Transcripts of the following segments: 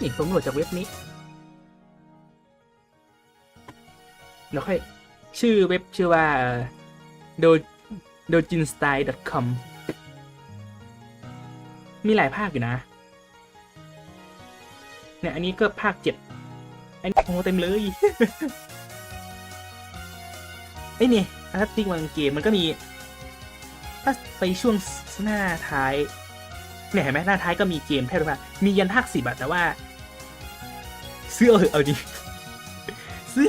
นี่ผมโหลดจากเว็บนี้ แล้วค่อยชื่อเว็บชื่อว่าโดโดจินสไตล์ .com มีหลายภาคอยู่นะ เนี่ย อันนี้ก็ภาคเจ็ดอันนี้โอ้เต็มเลยไอ้นี่ถ้าติ้งวางเกมมันก็มี ถ้าไปช่วงหน้าท้ายเนี่ยเห็นไหมหน้าท้ายก็มีเกมแทบทุกภาคมียันภาคสิบอะแต่ว่า เอาเถอเอาจริงซื้อ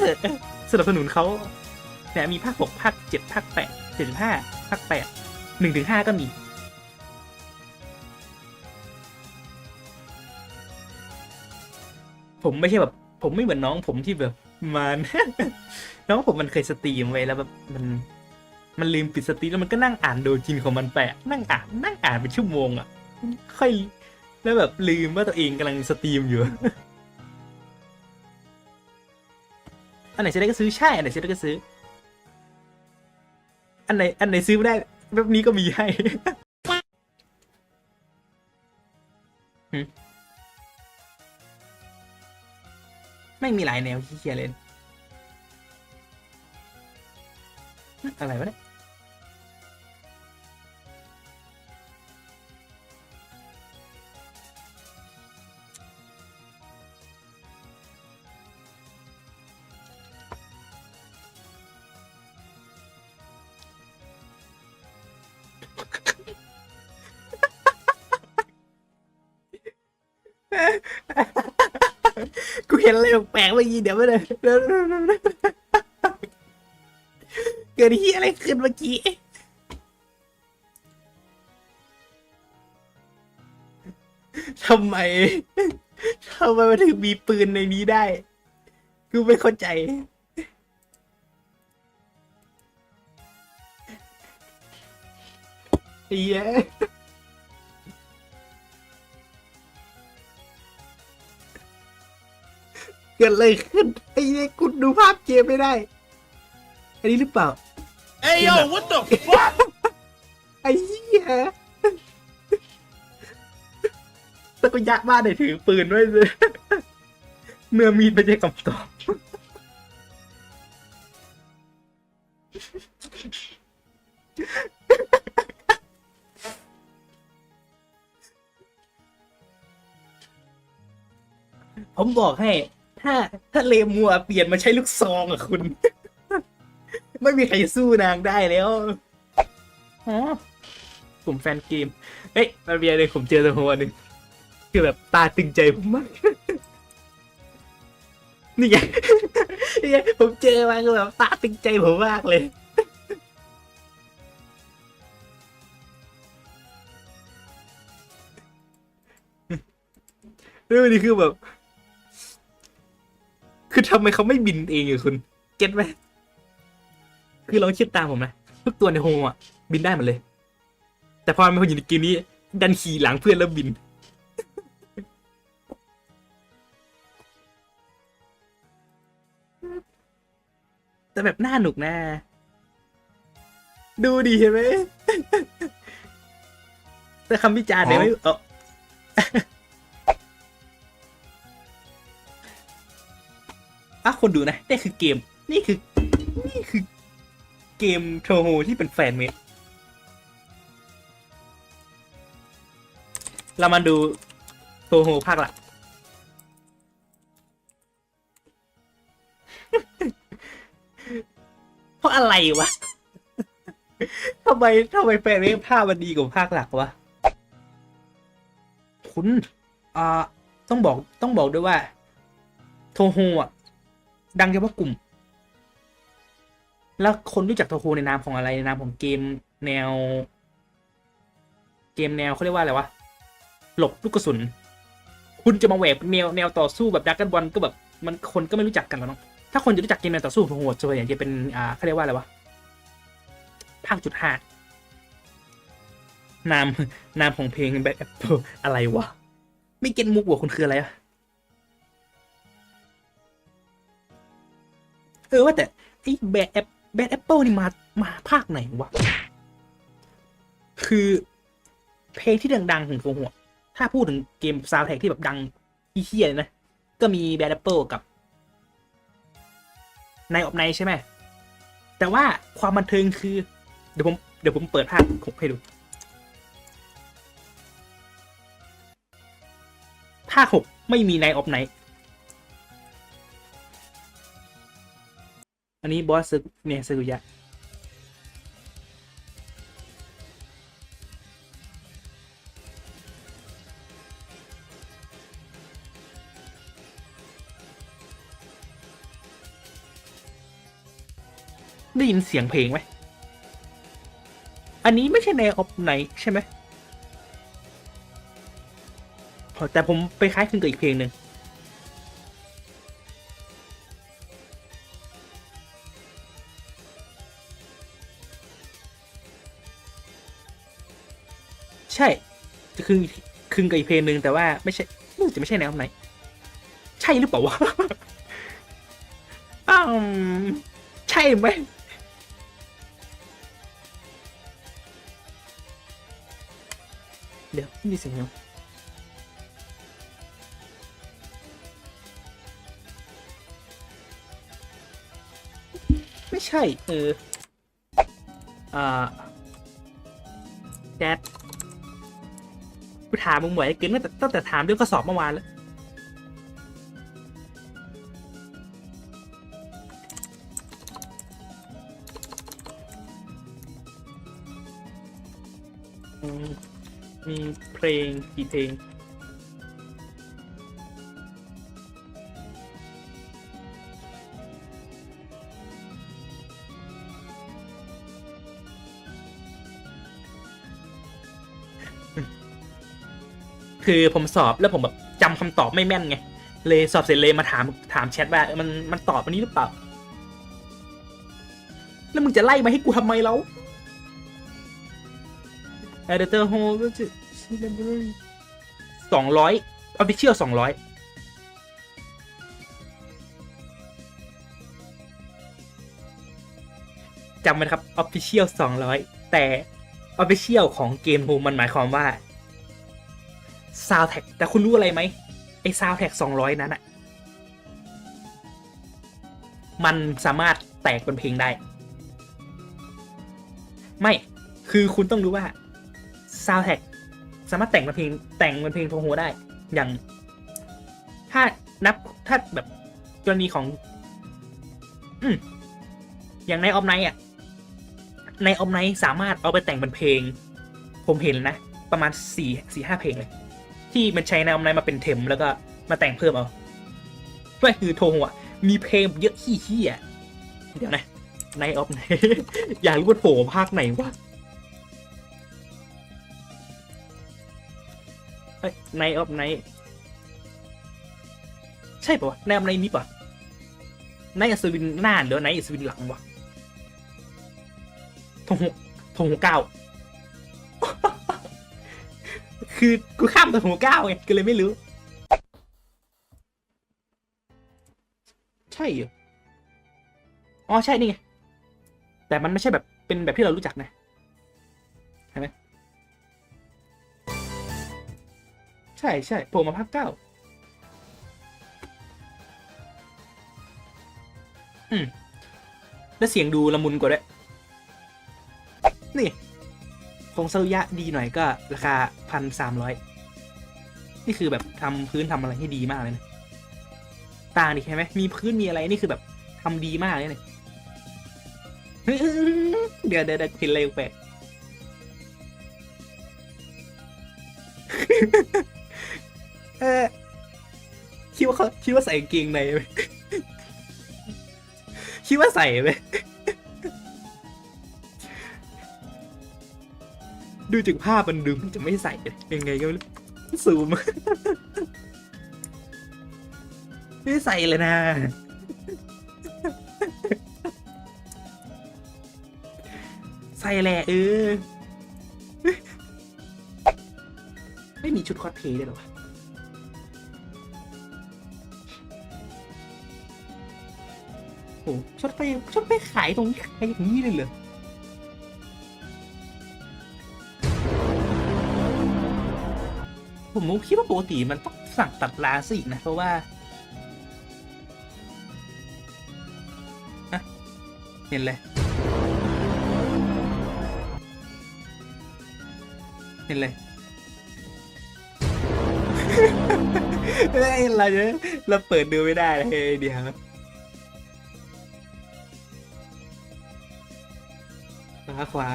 สนับสนุนเขาเนี่ยมีภาคหกภาคเจ็ดภาคแปดเจ็ดสิบห้าภาคแปดหนึ่งถึงห้าก็มีผมไม่ใช่แบบ ผมไม่เหมือนน้องผมที่แบบมันน้องผมมันเคยสตรีมไว้แล้วแบบมัน มันลืมปิดสตรีมแล้วมันก็นั่งอ่านโดจินของมันไปะนั่งอ่านนั่งอ่านเป็นชั่วโมงอะ ค่อย แล้วแบบลืมว่าตัวเองกำลังสตรีมอยู่ อันไหนซื้อได้ก็ซื้อใช่อันไหนซื้อได้ก็ซื้อ อันไหนอันไหนซื้อไม่ได้แบบนี้ก็มีให้ไม่มีหลายแนวที่เคียเลนอะไรวะเนี่ย กูเห็นอะไรแปลกๆเมื่อกี้เดี๋ยวไม่ได้เดี๋ยเกิดที่อะไรขึ้นเมื่อกี้ทำไมทำไมมันถึงมีปืนในนี้ได้ กูไม่เข้าใจเหี้ย ดอะไรขึ้นไอ้เนี่ยกูดูภาพเกมไม่ได้ อันนี้หรือเปล่า Hey yo, what the fuck? ไอ้เหี้ยตะกุยะบ้านไหนถือปืนไว้เลยเมื่อมีดไม่ใช่คำตอบผมบอกให้ ถ้าถ้าเลมัวเปลี่ยนมาใช้ลูกซองอะคุณ ไม่มีใครสู้นางได้แล้วอ๋อผมแฟนเกม เอ้ยมันมีอะไรผมเจอตัวหัวหนึ่งคือแบบตาตึงใจผมมาก นี่ไงนี่ไงผมเจอมาคือแบบตาตึงใจผมมากเลยเรื่องนี้คือแบบ คือทำไมเขาไม่บินเองอะคุณ เก็ตไหมคือลองคิดตามผมนะทุกตัวในโฮอะบินได้หมดเลย แต่พอมันอยู่ในเกมนี้ ดันขี่หลังเพื่อนแล้วบิน แต่แบบน่าหนุกนะ ดูดีเห็นไหมแต่คำวิจารณ์เนี่ยไม่เออ อะคนดูนะนี่คือเกม นี่คือ นี่คือเกมโทโฮที่เป็นแฟนเมดเรามาดูโทโฮภาคหลักเพราะอะไรวะทำไมทำไมแฟนเมดภาพมันดีกว่าภาคหลักวะ คุณอ่าต้องบอกต้องบอกด้วยว่า โทโฮอะ ดังเฉพาะกลุ่ม แล้วคนรู้จักโทโฮในนามของอะไรในนามของเกมแนว เกมแนวเขาเรียกว่าอะไรวะ หลบลูกกระสุน คุณจะมาแหวกแนวแนวต่อสู้แบบดักกันบอลก็แบบมันคนก็ไม่รู้จักกันหรอกเนาะถ้าคนจะรู้จักเกมแนวต่อสู้โทโฮส่วนใหญ่จะเป็นอ่าเขาเรียกว่าอะไรวะภาคจุดห้านามนามของเพลงแบ็คแอปเปิลอะไรวะ ไม่เก็ตมุกว่ะคุณคืออะไรอะ เออว่าแต่ไอ้แบดแอปแบดแอปเปิลนี่มามาภาคไหนวะ คือเพลงที่ดังๆของโฟหัว ถ้าพูดถึงเกมซาวแท็กที่แบบดังอีเฮียเลยนะ ก็มีแบดแอปเปิลกับในออบไนใช่ไหม แต่ว่าความบันเทิงคือ เดี๋ยวผมเดี๋ยวผมเปิดภาพผมให้ดู ภาคหกไม่มีในออบไน อันนี้บอสซึเนี่ยซึกุยะได้ยินเสียงเพลงไหม อันนี้ไม่ใช่ในออฟไนใช่ไหมอ๋อแต่ผมไปคล้ายคลึงกับอีกเพลงหนึ่ง คลึงคลึงกับอีกเพลงหนึ่งแต่ว่าไม่ใช่รู้สึกจะไม่ใช่ในออฟไนใช่หรือเปล่าวะอ้าวใช่ไหมเดี๋ยวมีเสียงยังไม่ใช่ เอออ่าแดด กูถามมึงบ่อยเกินตั้งแต่ตั้งแต่ถามเรื่องข้อสอบเมื่อวานแล้วมีเพลงกี่เพลง คือผมสอบแล้วผมแบบจำคำตอบไม่แม่นไง เลยสอบเสร็จเลยมาถามถามแชทว่ามันมันตอบอันนี้หรือเปล่า แล้วมึงจะไล่มาให้กูทำไมแล้ว Editor Hole สองร้อย Official สองร้อยจำไว้นะครับ Official สองร้อยแต่ Official ของเกม Home มันหมายความว่า Soundtrack แต่คุณรู้อะไรไหมไอ้ Soundtrack สองร้อยนั้นอะมันสามารถแตกเป็นเพลงได้ ไม่คือคุณต้องรู้ว่าซาวแท็กสามารถแต่งเป็นเพลงแต่งเป็นเพลงโทโฮได้ อย่างถ้านับถ้าแบบกรณีของ อืมอย่างในออฟไนอะ ในออฟไนสามารถเอาไปแต่งเป็นเพลง ผมเห็นนะ ประมาณสี่สี่ห้าเพลงเลย ที่มันใช้นออฟไนมาเป็นเทมแล้วก็มาแต่งเพิ่มเอาก็คือโทโฮะมีเพลงเยอะขี้ๆอะเดี๋ยวนะในออฟไนอยากรู้ว่าโผล่ภาคไหนวะในออฟไนใช่ปะวะในออฟไนนี้ปะในอัศวินหน้าหรือในอัศวินหลังวะทงหกทงหกเก้า คือกูข้ามตัวหกเก้าไงก็เลยไม่รู้ ใช่เหรออ๋อใช่นี่ไงแต่มันไม่ใช่แบบเป็นแบบที่เรารู้จักนะใช่ใช่โผล่มาภาคเก้าอืมแล้วเสียงดูละมุนกว่าด้วยนี่ คงเซายะดีหน่อยก็ราคาพันสามร้อยนี่คือแบบทำพื้นทำอะไรให้ดีมากเลยนะต่างดิใช่ไหมมีพื้นมีอะไรนี่คือแบบทำดีมากเลยเนี่ยเดี๋ยวเดี๋ยวเห็นอะไรแปลกเออคิดว่าเขาคิดว่าใส่กางเกงในไหมคิดว่าใส่ไหม ดูจากภาพมันดูมันจะไม่ใส่ยังไงก็ไม่รู้ซูมไม่ใส่เลยนะใส่แหละเออ ไม่มีชุดคอสเพลย์ด้วยหรอวะโอ้ชุดไปชุดไปขายตรงนี้ขายอย่างนี้เลยเหรอ ผมคิดว่าปกติมันต้องสั่งตัดลางซะอีกนะ เพราะว่าเห็นเลย เห็นเลยเฮ้ยเราจะเราเปิดดูไม่ได้เลยเดี๋ยวขวาขวา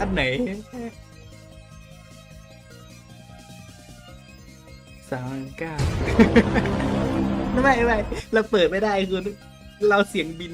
อันไหน สามเก้าไม่ไม่เราเปิดไม่ได้คือเราเสียงบิน